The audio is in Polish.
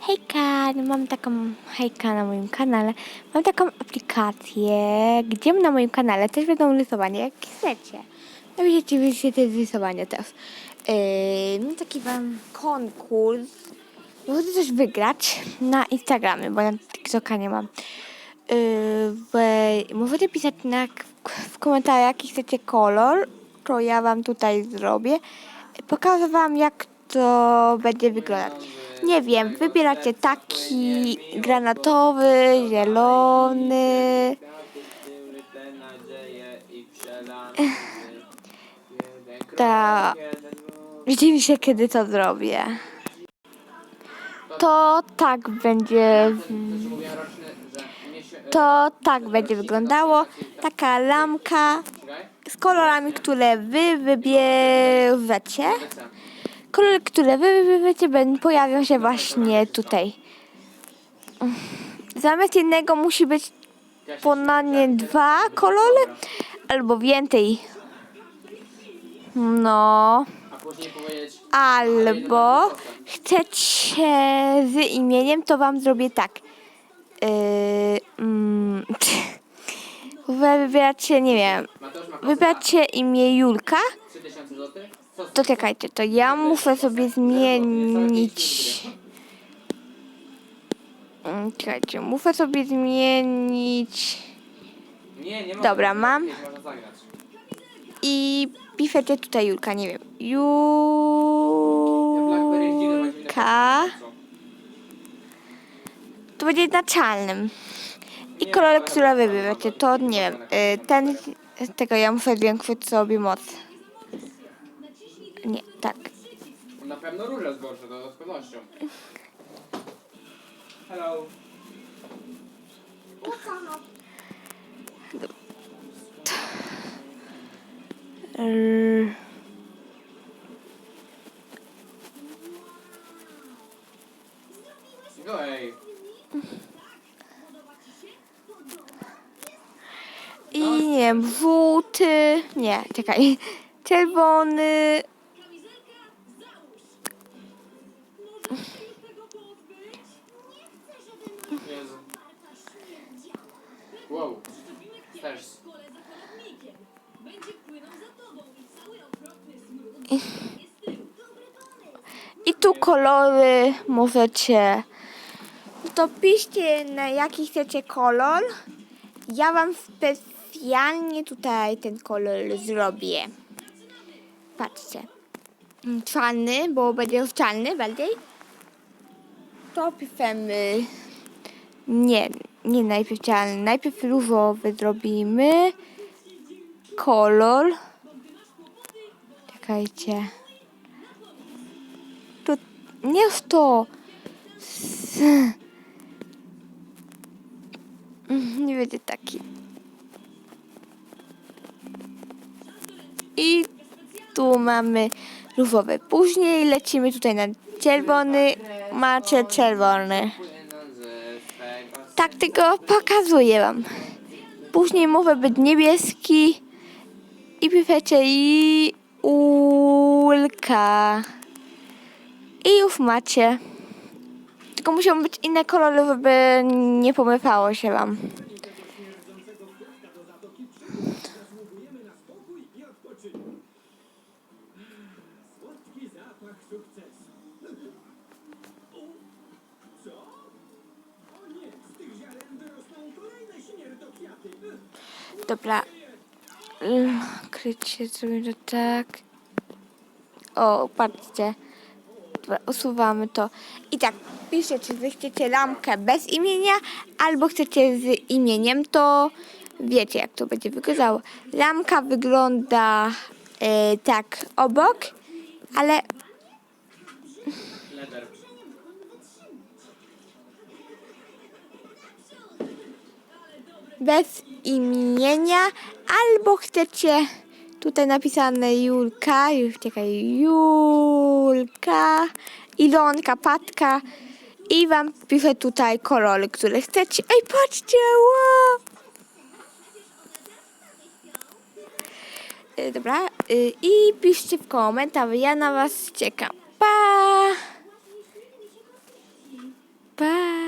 Hejka, no mam taką hejka na moim kanale. Mam taką aplikację, gdzie na moim kanale też będą rysowania, jak chcecie. No wiecie, wiecie te rysowania teraz. Yy, mam taki wam konkurs. Możecie coś wygrać na Instagramie, bo na TikToka nie mam. Yy, możecie pisać na, w komentarzach, jaki chcecie kolor, to ja wam tutaj zrobię. Pokażę wam, jak to będzie wyglądać. Nie wiem, wybieracie taki granatowy, zielony. Ta- Widzimy się, kiedy to zrobię. To tak będzie. To tak będzie wyglądało. Taka lampka z kolorami, które wy wybierzecie. Kolory, które wy wybierzecie, będą pojawią się właśnie tutaj. Zamiast jednego musi być ponadnie dwa kolory albo więcej. No. Albo chcecie z imieniem, to wam zrobię tak. Yy, mm, wy wybieracie, nie wiem, wybieracie imię Julka, 3000 zł? Co z to czekajcie, to ja muszę sobie zmienić. Czekajcie, muszę sobie zmienić. Dobra, mam. I piszecie tutaj Julka, nie wiem, Julka. To będzie na czarnym. I kolor, który wy wybieracie, to nie wiem, y, ten, z tego ja muszę zwiększyć sobie moc. Nie, tak. Na pewno jest gorsze, to z pewnością. Hello. Go ej. I nie wiem, żółty, nie, czekaj, czerwony, I tu kolory możecie. To piszcie na jaki chcecie kolor. Ja wam specjalnie tutaj ten kolor zrobię. Patrzcie. Czarny, bo będzie już czarny bardziej. To piszemy. Nie, nie najpierw. Najpierw różowy zrobimy. Kolor. Czekajcie. To nie jest to. S- Mm, Nie będzie taki. I tu mamy różowy. Później lecimy tutaj na czerwony. Macie czerwony. Tak tylko pokazuję wam. Później może być niebieski. I piszecie i ulka. I już macie. Tylko muszą być inne kolory, żeby nie pomykało się wam. Dobra. Mm, Krycie zrobimy to tak. O, patrzcie. Dobra, usuwamy to. I tak, piszcie, czy wy chcecie lampkę bez imienia, albo chcecie z imieniem, to wiecie, jak to będzie wyglądało. Lampka wygląda e, tak obok, ale bez imienia, albo chcecie, tutaj napisane Julka, już czekaj, Julka, Ilonka, Patka i wam piszę tutaj kolory, które chcecie. Ej, patrzcie, e, dobra, y, i piszcie w komentarzu, ja na was czekam. Pa! Pa!